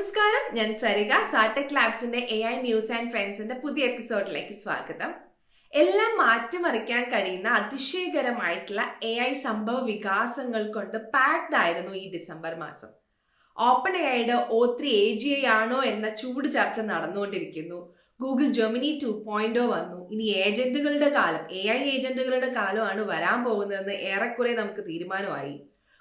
നമസ്കാരം. ഞാൻ സരിക സാടെക് ലാബ്സിന്റെ എ ഐ ന്യൂസ് ആൻഡ് ഫ്രണ്ട്സിന്റെ പുതിയ എപ്പിസോഡിലേക്ക് സ്വാഗതം. എല്ലാം മാറ്റിമറിക്കാൻ കഴിയുന്ന അതിശയകരമായിട്ടുള്ള എ ഐ സംഭവ വികാസങ്ങൾ കൊണ്ട് പാക്ഡ് ആയിരുന്നു ഈ ഡിസംബർ മാസം. ഓപ്പൺ എ ഐയുടെ O three A G I ആണോ എന്ന ചൂട് ചർച്ച നടന്നുകൊണ്ടിരിക്കുന്നു. ഗൂഗിൾ ജെമിനി ടു പോയിന്റോ വന്നു. ഇനി ഏജന്റുകളുടെ കാലം എ ഐ ഏജന്റുകളുടെ കാലമാണ് വരാൻ പോകുന്നതെന്ന് ഏറെക്കുറെ നമുക്ക് തീരുമാനമായി.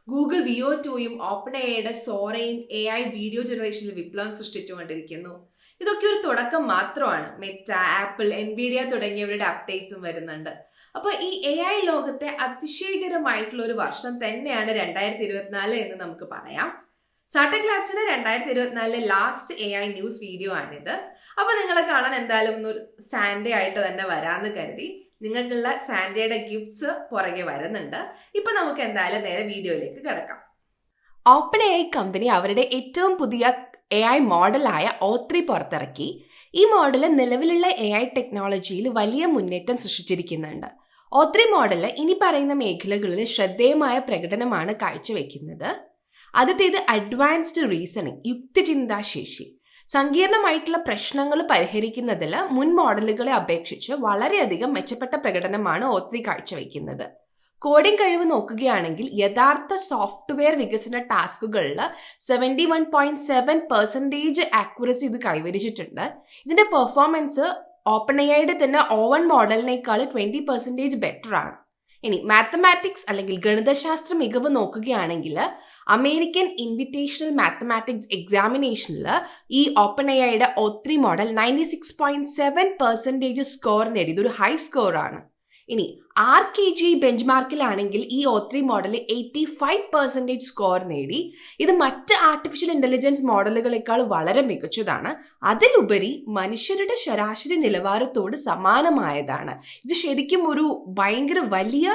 ഗൂഗിൾ വിയോ ടൂയും ഓപ്പൺ എയുടെ സോറയും എ ഐ വീഡിയോ ജനറേഷനിൽ വിപ്ലവം സൃഷ്ടിച്ചുകൊണ്ടിരിക്കുന്നു. ഇതൊക്കെ ഒരു തുടക്കം മാത്രമാണ്. മെറ്റ ആപ്പിൾ എൻവിഡിയ തുടങ്ങിയവരുടെ അപ്ഡേറ്റ്സും വരുന്നുണ്ട്. അപ്പൊ ഈ എ ഐ ലോകത്തെ അതിശയകരമായിട്ടുള്ള ഒരു വർഷം തന്നെയാണ് രണ്ടായിരത്തി ഇരുപത്തിനാല് എന്ന് നമുക്ക് പറയാം. സാട്ടക് ലാബ്സിന്റെ രണ്ടായിരത്തി ഇരുപത്തിനാലിലെ last A I news video ആണിത്. അപ്പൊ നിങ്ങളെ കാണാൻ എന്തായാലും ഒരു സാൻഡേ ആയിട്ട് തന്നെ വരാന്ന് കരുതി. നിങ്ങൾക്കുള്ള സാൻഡയുടെ ഗിഫ്റ്റ്സ് പുറകെ വരുന്നുണ്ട്. ഇപ്പൊ നമുക്ക് എന്തായാലും നേരെ വീഡിയോയിലേക്ക് കിടക്കാം. ഓപ്പൺ എ ഐ കമ്പനി അവരുടെ ഏറ്റവും പുതിയ എ ഐ മോഡലായ ഓ ത്രീ പുറത്തിറക്കി. ഈ മോഡൽ നിലവിലുള്ള എ ഐ ടെക്നോളജിയിൽ വലിയ മുന്നേറ്റം സൃഷ്ടിച്ചിരിക്കുന്നുണ്ട്. ഓ ത്രീ മോഡൽ ഇനി പറയുന്ന മേഖലകളിൽ ശ്രദ്ധേയമായ പ്രകടനമാണ് കാഴ്ചവെക്കുന്നത്. ആദ്യത്തേത് അഡ്വാൻസ്ഡ് റീസണിങ് യുക്തിചിന്താശേഷി. സങ്കീർണമായിട്ടുള്ള പ്രശ്നങ്ങൾ പരിഹരിക്കുന്നതിൽ മുൻ മോഡലുകളെ അപേക്ഷിച്ച് വളരെയധികം മെച്ചപ്പെട്ട പ്രകടനമാണ് ഒത്തിരി ത്രീ കാഴ്ചവെക്കുന്നത്. കോഡിംഗ് കഴിവ് നോക്കുകയാണെങ്കിൽ യഥാർത്ഥ സോഫ്റ്റ്വെയർ വികസന ടാസ്കുകളിൽ seventy one point seven percentage accuracy ഇത് കൈവരിച്ചിട്ടുണ്ട്. ഇതിന്റെ പെർഫോമൻസ് ഓപ്പൺ എയുടെ തന്നെ ഓവൺ മോഡലിനേക്കാൾ ട്വന്റി പെർസെന്റേജ് ബെറ്റർ ആണ്. ഇനി മാത്തമാറ്റിക്സ് അല്ലെങ്കിൽ ഗണിതശാസ്ത്ര മികവ് നോക്കുകയാണെങ്കിൽ അമേരിക്കൻ ഇൻവിറ്റേഷണൽ മാത്തമാറ്റിക്സ് എക്സാമിനേഷനിൽ ഈ ഓപ്പൺ എയുടെ O three model ninety six point seven percentage score നേടിയത്. ഒരു ഹൈ സ്കോറാണ് ഇനി ആർ കെ ജി ബെഞ്ച് മാർക്കിലാണെങ്കിൽ ഈ O three model eighty five percentage score നേടി. ഇത് മറ്റ് ആർട്ടിഫിഷ്യൽ ഇന്റലിജൻസ് മോഡലുകളെക്കാൾ വളരെ മികച്ചതാണ്. അതിലുപരി മനുഷ്യരുടെ ശരാശരി നിലവാരത്തോട് സമാനമായതാണ്. ഇത് ശരിക്കും ഒരു ഭയങ്കര വലിയ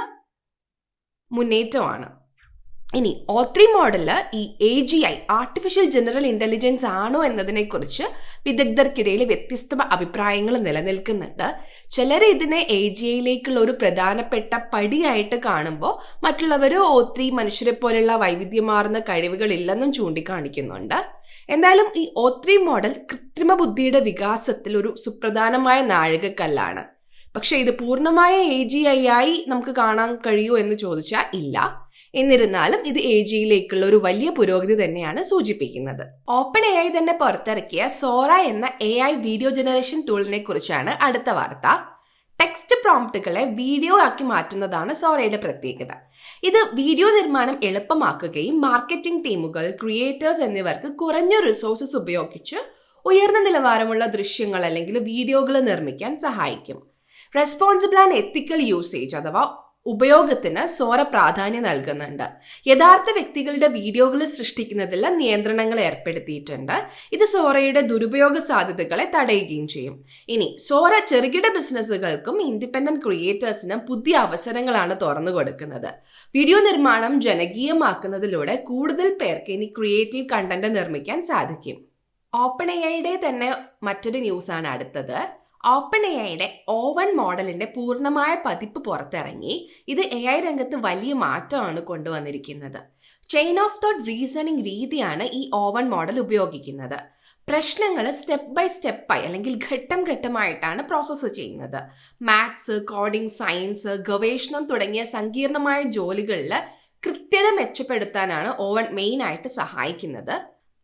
മുന്നേറ്റമാണ്. ഇനി ഓത്രി ത്രീ മോഡൽ ഈ A G I artificial general intelligence ആണോ എന്നതിനെക്കുറിച്ച് വിദഗ്ധർക്കിടയിൽ വ്യത്യസ്ത അഭിപ്രായങ്ങൾ നിലനിൽക്കുന്നുണ്ട്. ചിലർ ഇതിനെ എ ജി ഐയിലേക്കുള്ള ഒരു പ്രധാനപ്പെട്ട പടിയായിട്ട് കാണുമ്പോൾ മറ്റുള്ളവർ ഓത്രി ത്രീ മനുഷ്യരെ പോലെയുള്ള വൈവിധ്യമാർന്ന കഴിവുകൾ ഇല്ലെന്നും ചൂണ്ടിക്കാണിക്കുന്നുണ്ട്. എന്തായാലും ഈ ഓത്രി ത്രീ മോഡൽ കൃത്രിമ ബുദ്ധിയുടെ വികാസത്തിൽ ഒരു സുപ്രധാനമായ നാഴികക്കല്ലാണ്. പക്ഷേ ഇത് പൂർണമായ എ ജി ഐ ആയി നമുക്ക് കാണാൻ കഴിയൂ എന്ന് ചോദിച്ചാൽ ഇല്ല. എന്നിരുന്നാലും ഇത് എ ജിയിലേക്കുള്ള ഒരു വലിയ പുരോഗതി തന്നെയാണ് സൂചിപ്പിക്കുന്നത്. ഓപ്പൺ എ ഐ തന്നെ പുറത്തിറക്കിയ സോറ എന്ന എ ഐ വീഡിയോ ജനറേഷൻ ടൂളിനെ കുറിച്ചാണ് അടുത്ത വാർത്ത. ടെക്സ്റ്റ് പ്രോംപ്റ്റുകളെ വീഡിയോ ആക്കി മാറ്റുന്നതാണ് സോറയുടെ പ്രത്യേകത. ഇത് വീഡിയോ നിർമ്മാണം എളുപ്പമാക്കുകയും മാർക്കറ്റിംഗ് ടീമുകൾ ക്രിയേറ്റേഴ്സ് എന്നിവർക്ക് കുറഞ്ഞ റിസോഴ്സസ് ഉപയോഗിച്ച് ഉയർന്ന നിലവാരമുള്ള ദൃശ്യങ്ങൾ അല്ലെങ്കിൽ വീഡിയോകൾ നിർമ്മിക്കാൻ സഹായിക്കും. റെസ്പോൺസിബിൾ ആൻഡ് എത്തിക്കൽ യൂസേജ് അഥവാ ഉപയോഗത്തിന് സോറ പ്രാധാന്യം നൽകുന്നുണ്ട്. യഥാർത്ഥ വ്യക്തികളുടെ വീഡിയോകൾ സൃഷ്ടിക്കുന്നതിൽ നിയന്ത്രണങ്ങൾ ഏർപ്പെടുത്തിയിട്ടുണ്ട്. ഇത് സോറയുടെ ദുരുപയോഗ സാധ്യതകളെ തടയുകയും ചെയ്യും. ഇനി സോറ ചെറുകിട ബിസിനസ്സുകൾക്കും ഇൻഡിപെൻഡന്റ് ക്രിയേറ്റേഴ്സിനും പുതിയ അവസരങ്ങളാണ് തുറന്നു കൊടുക്കുന്നത്. വീഡിയോ നിർമ്മാണം ജനകീയമാക്കുന്നതിലൂടെ കൂടുതൽ പേർക്ക് ഇനി ക്രിയേറ്റീവ് കണ്ടന്റ് നിർമ്മിക്കാൻ സാധിക്കും. ഓപ്പൺ എ ഐയുടെ തന്നെ മറ്റൊരു ന്യൂസാണ് അടുത്തത്. ഓപ്പൺ എ ഐയുടെ ഓവൻ മോഡലിന്റെ പൂർണമായ പതിപ്പ് പുറത്തിറങ്ങി. ഇത് എ ഐ രംഗത്ത് വലിയ മാറ്റമാണ് കൊണ്ടുവന്നിരിക്കുന്നത്. ചെയിൻ ഓഫ് തോട്ട് റീസണിംഗ് രീതിയാണ് ഈ ഓവൻ മോഡൽ ഉപയോഗിക്കുന്നത്. പ്രശ്നങ്ങൾ സ്റ്റെപ്പ് ബൈ സ്റ്റെപ്പായി അല്ലെങ്കിൽ ഘട്ടം ഘട്ടമായിട്ടാണ് പ്രോസസ്സ് ചെയ്യുന്നത്. മാത്സ് കോഡിംഗ് സയൻസ് ഗവേഷണം തുടങ്ങിയ സങ്കീർണമായ ജോലികളിൽ കൃത്യത മെച്ചപ്പെടുത്താനാണ് ഓവൻ മെയിൻ ആയിട്ട് സഹായിക്കുന്നത്.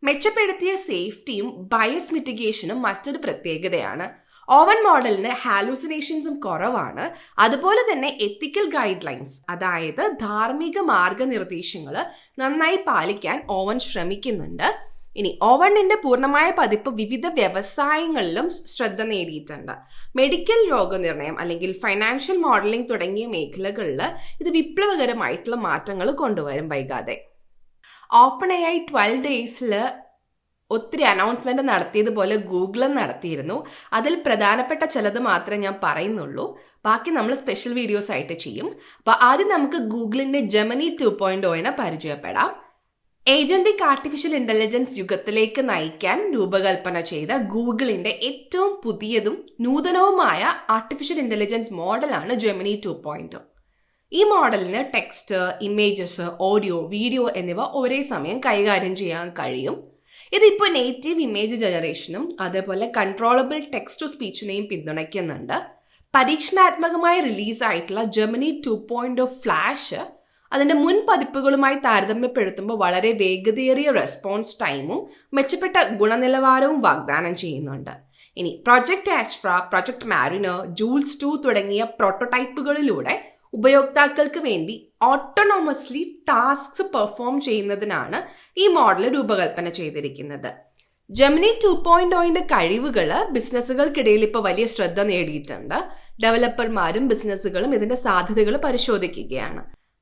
മെച്ചപ്പെടുത്തിയ സേഫ്റ്റിയും ബയസ് മിറ്റിഗേഷനും മറ്റൊരു പ്രത്യേകതയാണ്. ഓവൻ മോഡലിന് ഹാലൂസിനേഷൻസും കുറവാണ്. അതുപോലെ തന്നെ എത്തിക്കൽ ഗൈഡ് ലൈൻസ് അതായത് ധാർമ്മിക മാർഗനിർദ്ദേശങ്ങൾ നന്നായി പാലിക്കാൻ ഓവൻ ശ്രമിക്കുന്നുണ്ട്. ഇനി ഓവണിന്റെ പൂർണമായ പതിപ്പ് വിവിധ വ്യവസായങ്ങളിലും ശ്രദ്ധ നേടിയിട്ടുണ്ട്. മെഡിക്കൽ രോഗനിർണയം അല്ലെങ്കിൽ ഫൈനാൻഷ്യൽ മോഡലിംഗ് തുടങ്ങിയ മേഖലകളിൽ ഇത് വിപ്ലവകരമായിട്ടുള്ള മാറ്റങ്ങൾ കൊണ്ടുവരും വൈകാതെ. ഓപ്പൺ എ ഐ ട്വൽവ് ഡേയ്സിൽ ഒത്തിരി അനൗൺസ്മെന്റ് നടത്തിയതുപോലെ ഗൂഗിളും നടത്തിയിരുന്നു. അതിൽ പ്രധാനപ്പെട്ട ചിലത് മാത്രമേ ഞാൻ പറയുന്നുള്ളൂ. ബാക്കി നമ്മൾ സ്പെഷ്യൽ വീഡിയോസ് ആയിട്ട് ചെയ്യും. അപ്പോൾ ആദ്യം നമുക്ക് ഗൂഗിളിന്റെ ജെമനി ടു പോയിന്റ് ഓയിനെ പരിചയപ്പെടാം. ഏജന്റിക് ആർട്ടിഫിഷ്യൽ ഇന്റലിജൻസ് യുഗത്തിലേക്ക് നയിക്കാൻ രൂപകൽപ്പന ചെയ്ത ഗൂഗിളിന്റെ ഏറ്റവും പുതിയതും നൂതനവുമായ ആർട്ടിഫിഷ്യൽ ഇന്റലിജൻസ് മോഡലാണ് ജെമിനി ടു പോയിന്റ് ഈ മോഡലിന് ടെക്സ്റ്റ് ഇമേജസ് ഓഡിയോ വീഡിയോ എന്നിവ ഒരേ സമയം കൈകാര്യം ചെയ്യാൻ കഴിയും. ഇതിപ്പോൾ നേറ്റീവ് ഇമേജ് ജനറേഷനും അതേപോലെ കൺട്രോളബിൾ ടെക്സ്റ്റ് ടു സ്പീച്ചിനെയും പിന്തുണയ്ക്കുന്നുണ്ട്. പരീക്ഷണാത്മകമായി റിലീസായിട്ടുള്ള Gemini two point O flash അതിന്റെ മുൻ പതിപ്പുകളുമായി താരതമ്യപ്പെടുത്തുമ്പോൾ വളരെ വേഗതയേറിയ റെസ്പോൺസ് ടൈമും മെച്ചപ്പെട്ട ഗുണനിലവാരവും വാഗ്ദാനം ചെയ്യുന്നുണ്ട്. ഇനി project Astra project Mariner Jules two തുടങ്ങിയ പ്രോട്ടോടൈപ്പുകളിലൂടെ ഉപയോക്താക്കൾക്ക് വേണ്ടി ഓട്ടോണോമസ്ലി ടാസ്ക്സ് പെർഫോം ചെയ്യുന്നതിനാണ് ഈ മോഡൽ രൂപകൽപ്പന ചെയ്തിരിക്കുന്നത്. ജെമിനി ടു പോയിന്റ് ഓയിന്റെ കഴിവുകൾ ബിസിനസ്സുകൾക്കിടയിൽ ഇപ്പോൾ വലിയ ശ്രദ്ധ നേടിയിട്ടുണ്ട്. ഡെവലപ്പർമാരും ബിസിനസ്സുകളും ഇതിന്റെ സാധ്യതകൾ പരിശോധിക്കുകയാണ്.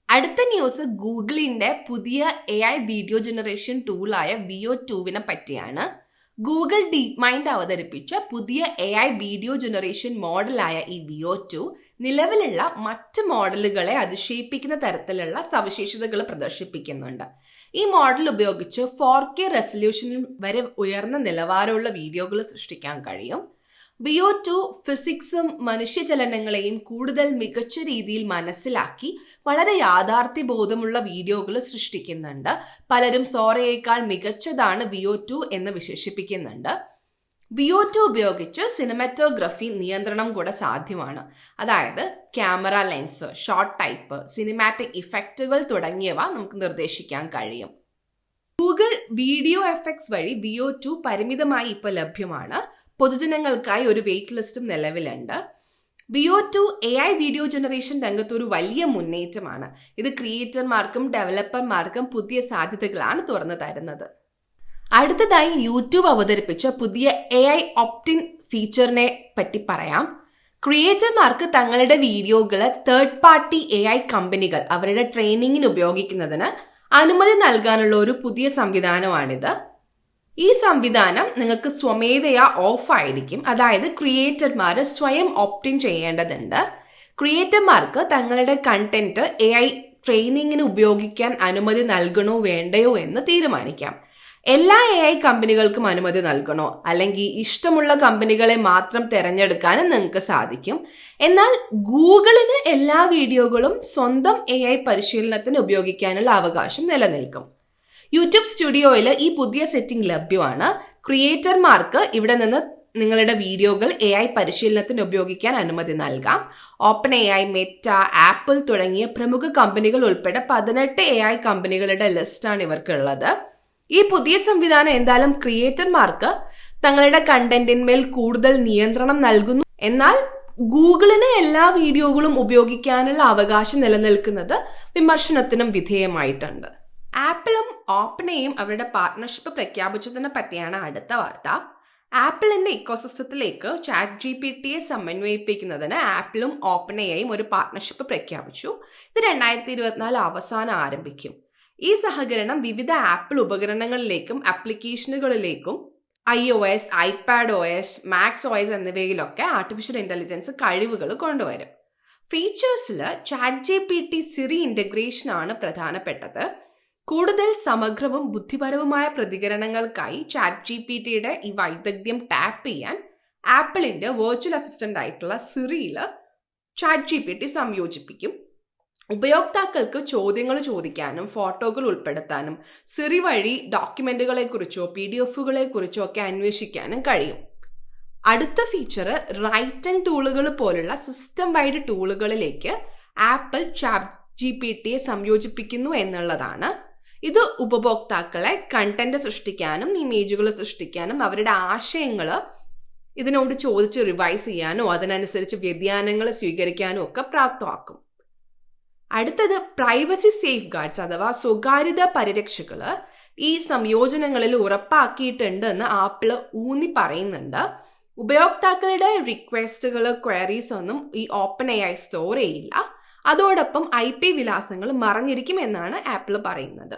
അടുത്ത ന്യൂസ് ഗൂഗിളിന്റെ പുതിയ എ ഐ വീഡിയോ ജനറേഷൻ ടൂളായ വിഒ ടുവിനെ പറ്റിയാണ്. ഗൂഗിൾ ഡീപ് മൈൻഡ് അവതരിപ്പിച്ച പുതിയ എ ഐ വീഡിയോ ജനറേഷൻ മോഡലായ ഈ വിഒ ടു നിലവിലുള്ള മറ്റ് മോഡലുകളെ അതിശയിപ്പിക്കുന്ന തരത്തിലുള്ള സവിശേഷതകൾ പ്രദർശിപ്പിക്കുന്നുണ്ട്. ഈ മോഡൽ ഉപയോഗിച്ച് ഫോർ കെ റെസൊല്യൂഷനിൽ വരെ ഉയർന്ന നിലവാരമുള്ള വീഡിയോകൾ സൃഷ്ടിക്കാൻ കഴിയും. ബിയോ ടു ഫിസിക്സും മനുഷ്യചലനങ്ങളെയും കൂടുതൽ മികച്ച രീതിയിൽ മനസ്സിലാക്കി വളരെ യാഥാർത്ഥ്യബോധമുള്ള വീഡിയോകൾ സൃഷ്ടിക്കുന്നുണ്ട്. പലരും സോറയേക്കാൾ മികച്ചതാണ് ബിയോ ടു എന്ന് വിശേഷിപ്പിക്കുന്നുണ്ട്. ടു ഉപയോഗിച്ച് സിനിമാറ്റോഗ്രഫി നിയന്ത്രണം കൂടെ സാധ്യമാണ്. അതായത് camera lens short type cinematic ഇഫക്റ്റുകൾ തുടങ്ങിയവ നമുക്ക് നിർദ്ദേശിക്കാൻ കഴിയും. ഗൂഗിൾ വീഡിയോ എഫക്ട്സ് വഴി ബിയോ ടു പരിമിതമായി ഇപ്പോൾ ലഭ്യമാണ്. പൊതുജനങ്ങൾക്കായി ഒരു വെയിറ്റ് ലിസ്റ്റും നിലവിലുണ്ട്. Veo two A I video generation രംഗത്ത് ഒരു വലിയ മുന്നേറ്റമാണ്. ഇത് ക്രിയേറ്റർമാർക്കും ഡെവലപ്പർമാർക്കും പുതിയ സാധ്യതകളാണ് തുറന്നു തരുന്നത്. അടുത്തതായി യൂട്യൂബ് അവതരിപ്പിച്ച പുതിയ എ ഐ ഓപ്റ്റിൻ ഫീച്ചറിനെ പറ്റി പറയാം. ക്രിയേറ്റർമാർക്ക് തങ്ങളുടെ വീഡിയോകൾ തേർഡ് പാർട്ടി എ ഐ കമ്പനികൾ അവരുടെ ട്രെയിനിങ്ങിന് ഉപയോഗിക്കുന്നതിന് അനുമതി നൽകാനുള്ള ഒരു പുതിയ സംവിധാനമാണിത്. ഈ സംവിധാനം നിങ്ങൾക്ക് സ്വമേധയാ ഓഫ് ആയിരിക്കും അതായത് ക്രിയേറ്റർമാർ സ്വയം ഓപ്റ്റിൻ ചെയ്യേണ്ടതുണ്ട്. ക്രിയേറ്റർമാർക്ക് തങ്ങളുടെ കണ്ടന്റ് എ ഐ ട്രെയിനിങ്ങിന് ഉപയോഗിക്കാൻ അനുമതി നൽകണോ വേണ്ടയോ എന്ന് തീരുമാനിക്കാം. എല്ലാ എ ഐ കമ്പനികൾക്കും അനുമതി നൽകണോ? അല്ലെങ്കിൽ ഇഷ്ടമുള്ള കമ്പനികളെ മാത്രം തിരഞ്ഞെടുക്കാനും നിങ്ങൾക്ക് സാധിക്കും. എന്നാൽ ഗൂഗിളിന് എല്ലാ വീഡിയോകളും സ്വന്തം എ ഐ പരിശീലനത്തിന് ഉപയോഗിക്കാനുള്ള അവകാശം നിലനിൽക്കും. യൂട്യൂബ് സ്റ്റുഡിയോയിൽ ഈ പുതിയ സെറ്റിംഗ് ലഭ്യമാണ്. ക്രിയേറ്റർമാർക്ക് ഇവിടെ നിന്ന് നിങ്ങളുടെ വീഡിയോകൾ എ ഐ പരിശീലനത്തിന് ഉപയോഗിക്കാൻ അനുമതി നൽകാം. Open A I Meta Apple തുടങ്ങിയ പ്രമുഖ കമ്പനികൾ ഉൾപ്പെടെ പതിനെട്ട് എ ഐ കമ്പനികളുടെ ലിസ്റ്റാണ് ഇവർക്കുള്ളത്. ഈ പുതിയ സംവിധാനം എന്തായാലും ക്രിയേറ്റർമാർക്ക് തങ്ങളുടെ കണ്ടന്റിന്മേൽ കൂടുതൽ നിയന്ത്രണം നൽകുന്നു. എന്നാൽ ഗൂഗിളിന് എല്ലാ വീഡിയോകളും ഉപയോഗിക്കാനുള്ള അവകാശം നിലനിൽക്കുന്നത് വിമർശനത്തിനും വിധേയമായിട്ടുണ്ട്. ആപ്പിളും ഓപ്പണയും അവരുടെ പാർട്ട്ണർഷിപ്പ് പ്രഖ്യാപിച്ചതിനെ പറ്റിയാണ് അടുത്ത വാർത്ത. ആപ്പിളിന്റെ ഇക്കോസിസ്റ്റത്തിലേക്ക് ചാറ്റ് ജി പി ടിയെ സമന്വയിപ്പിക്കുന്നതിന് ആപ്പിളും ഓപ്പണയും ഒരു പാർട്ട്ണർഷിപ്പ് പ്രഖ്യാപിച്ചു. ഇത് രണ്ടായിരത്തി ഇരുപത്തിനാല് അവസാനം ആരംഭിക്കും. ഈ സഹകരണം വിവിധ ആപ്പിൾ ഉപകരണങ്ങളിലേക്കും ആപ്ലിക്കേഷനുകളിലേക്കും I O S iPad O S Mac O S എന്നിവയിലൊക്കെ artificial intelligence കഴിവുകൾ കൊണ്ടുവരും. ഫീച്ചേഴ്സിൽ chat G P T Siri integration ആണ് പ്രധാനപ്പെട്ടത്. കൂടുതൽ സമഗ്രവും ബുദ്ധിപരവുമായ പ്രതികരണങ്ങൾക്കായി ചാറ്റ് ജി പി ടിയുടെ ഈ വൈദഗ്ധ്യം ടാപ്പ് ചെയ്യാൻ ആപ്പിളിന്റെ വെർച്വൽ അസിസ്റ്റന്റ് ആയിട്ടുള്ള സിറിയിൽ ചാറ്റ് ജി പി ടി സംയോജിപ്പിക്കും. ഉപയോക്താക്കൾക്ക് ചോദ്യങ്ങൾ ചോദിക്കാനും ഫോട്ടോകൾ ഉൾപ്പെടുത്താനും സിറി വഴി ഡോക്യുമെന്റുകളെ കുറിച്ചോ പി ഡി എഫുകളെ കുറിച്ചോ ഒക്കെ അന്വേഷിക്കാനും കഴിയും. അടുത്ത ഫീച്ചർ റൈറ്റിംഗ് ടൂളുകൾ പോലുള്ള സിസ്റ്റം വൈഡ് ടൂളുകളിലേക്ക് ആപ്പിൾ ചാറ്റ് ജി പി ടിയെ സംയോജിപ്പിക്കുന്നു എന്നുള്ളതാണ്. ഇത് ഉപഭോക്താക്കളെ കണ്ടന്റ് സൃഷ്ടിക്കാനും ഇമേജുകൾ സൃഷ്ടിക്കാനും അവരുടെ ആശയങ്ങൾ ഇതിനോട് ചോദിച്ച് റിവൈസ് ചെയ്യാനോ അതിനനുസരിച്ച് വ്യതിയാനങ്ങൾ സ്വീകരിക്കാനോ ഒക്കെ പ്രാപ്തമാക്കും. അടുത്തത് പ്രൈവസി സേഫ് ഗാർഡ്സ് അഥവാ സ്വകാര്യത പരിരക്ഷകൾ ഈ സംയോജനങ്ങളിൽ ഉറപ്പാക്കിയിട്ടുണ്ടെന്ന് ആപ്പിൾ ഊന്നി പറയുന്നുണ്ട്. ഉപയോക്താക്കളുടെ റിക്വസ്റ്റുകൾ ക്വയറീസ് ഒന്നും ഈ ഓപ്പൺ എ ഐ സ്റ്റോർ ചെയ്യില്ല. അതോടൊപ്പം ഐ പി വിലാസങ്ങൾ മറഞ്ഞിരിക്കും എന്നാണ് ആപ്പിൾ പറയുന്നത്.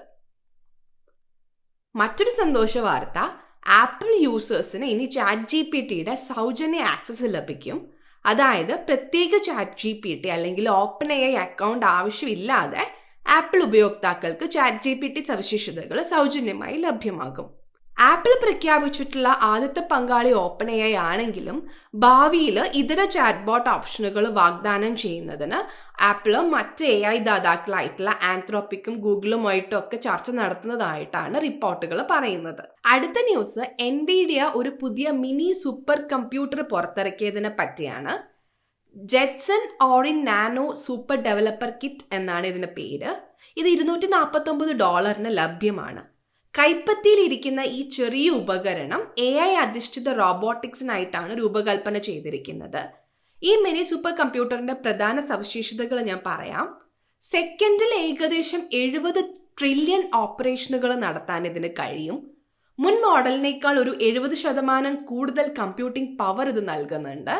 മറ്റൊരു സന്തോഷ വാർത്ത ആപ്പിൾ യൂസേഴ്സിന് ഇനി ചാറ്റ് ജി പി ടിയുടെ സൗജന്യ ആക്സസ് ലഭിക്കും. അതായത് പ്രത്യേക ചാറ്റ് ജി പി ടി അല്ലെങ്കിൽ ഓപ്പൺ എ ഐ അക്കൗണ്ട് ആവശ്യമില്ലാതെ ആപ്പിൾ ഉപയോക്താക്കൾക്ക് ചാറ്റ് ജി പി ടി സവിശേഷതകൾ സൗജന്യമായി ലഭ്യമാകും. ആപ്പിൾ പ്രഖ്യാപിച്ചിട്ടുള്ള ആദ്യത്തെ പങ്കാളി ഓപ്പൺ എ ഐ ആണെങ്കിലും ഭാവിയിൽ ഇതര ചാറ്റ്ബോട്ട് ഓപ്ഷനുകൾ വാഗ്ദാനം ചെയ്യുന്നതിന് ആപ്പിൾ മറ്റ് എ ഐ ദാതാക്കളായിട്ടുള്ള ആന്ത്രോപ്പിക്കും ഗൂഗിളുമായിട്ടും ഒക്കെ ചർച്ച നടത്തുന്നതായിട്ടാണ് റിപ്പോർട്ടുകൾ പറയുന്നത്. അടുത്ത ന്യൂസ് എൻവിഡിയ ഒരു പുതിയ മിനി സൂപ്പർ കമ്പ്യൂട്ടർ പുറത്തിറക്കിയതിനെ പറ്റിയാണ്. Jetson Orin nano super developer kit എന്നാണ് ഇതിന്റെ പേര്. ഇത് ഇരുന്നൂറ്റി നാൽപ്പത്തൊമ്പത് ഡോളറിന് ലഭ്യമാണ്. കൈപ്പത്തിയിലിരിക്കുന്ന ഈ ചെറിയ ഉപകരണം എ ഐ അധിഷ്ഠിത റോബോട്ടിക്സിനായിട്ടാണ് രൂപകൽപ്പന ചെയ്തിരിക്കുന്നത്. ഈ മിനി സൂപ്പർ കമ്പ്യൂട്ടറിന്റെ പ്രധാന സവിശേഷതകൾ ഞാൻ പറയാം. സെക്കൻഡിൽ ഏകദേശം എഴുപത് ട്രില്യൺ ഓപ്പറേഷനുകൾ നടത്താൻ ഇതിന് കഴിയും. മുൻ മോഡലിനേക്കാൾ ഒരു എഴുപത് ശതമാനം കൂടുതൽ കമ്പ്യൂട്ടിംഗ് പവർ ഇത് നൽകുന്നുണ്ട്.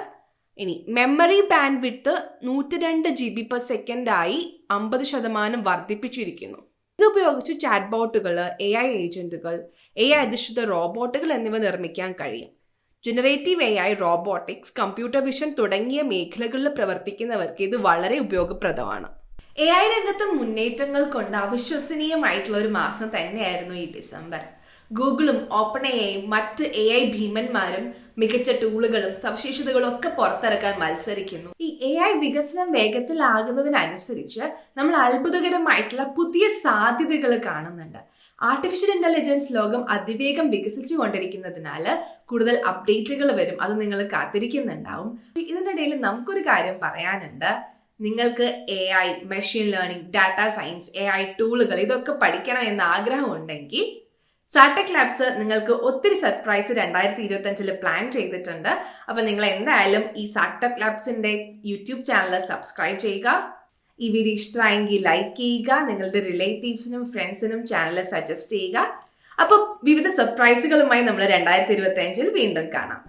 ഇനി മെമ്മറി ബാൻഡ് വിട്ട് നൂറ്റി രണ്ട് ജി ബി പെർ സെക്കൻഡായി അമ്പത് ശതമാനം വർദ്ധിപ്പിച്ചിരിക്കുന്നു. ഇത് ഉപയോഗിച്ച് ചാറ്റ് ബോട്ടുകൾ എ ഐ ഏജന്റുകൾ എ ഐ അധിഷ്ഠിത റോബോട്ടുകൾ എന്നിവ നിർമ്മിക്കാൻ കഴിയും. Generative A I robotics computer vision തുടങ്ങിയ മേഖലകളിൽ പ്രവർത്തിക്കുന്നവർക്ക് ഇത് വളരെ ഉപയോഗപ്രദമാണ്. എ ഐ രംഗത്ത് മുന്നേറ്റങ്ങൾ കൊണ്ട് അവിശ്വസനീയമായിട്ടുള്ള ഒരു മാസം തന്നെയായിരുന്നു ഈ ഡിസംബർ. ഗൂഗിളും ഓപ്പൺ എ ഐയും മറ്റ് എ ഐ ഭീമന്മാരും മികച്ച ടൂളുകളും സവിശേഷതകളും ഒക്കെ പുറത്തിറക്കാൻ മത്സരിക്കുന്നു. ഈ എ ഐ വികസനം വേഗത്തിലാകുന്നതിനനുസരിച്ച് നമ്മൾ അത്ഭുതകരമായിട്ടുള്ള പുതിയ സാധ്യതകൾ കാണുന്നുണ്ട്. ആർട്ടിഫിഷ്യൽ ഇന്റലിജൻസ് ലോകം അതിവേഗം വികസിച്ചു കൊണ്ടിരിക്കുന്നതിനാൽ കൂടുതൽ അപ്ഡേറ്റുകൾ വരും. അത് നിങ്ങൾ കാത്തിരിക്കുന്നുണ്ടാവും. ഇതിനിടയിൽ നമുക്കൊരു കാര്യം പറയാനുണ്ട്. നിങ്ങൾക്ക് A I machine learning data science A I ടൂളുകൾ ഇതൊക്കെ പഠിക്കണം എന്ന ആഗ്രഹമുണ്ടെങ്കിൽ സാടെക് ലാബ്സ് നിങ്ങൾക്ക് ഒത്തിരി സർപ്രൈസ് രണ്ടായിരത്തി ഇരുപത്തി അഞ്ചിൽ പ്ലാൻ ചെയ്തിട്ടുണ്ട്. അപ്പൊ നിങ്ങൾ എന്തായാലും ഈ സാടെക് ലാബ്സിന്റെ യൂട്യൂബ് ചാനൽ സബ്സ്ക്രൈബ് ചെയ്യുക. ഈ വീഡിയോ ഇഷ്ടമായെങ്കിൽ ലൈക്ക് ചെയ്യുക നിങ്ങളുടെ റിലേറ്റീവ്സിനും ഫ്രണ്ട്സിനും ചാനൽ സജസ്റ്റ് ചെയ്യുക. അപ്പോൾ വിവിധ സർപ്രൈസുകളുമായി നമ്മൾ രണ്ടായിരത്തി ഇരുപത്തി വീണ്ടും കാണാം.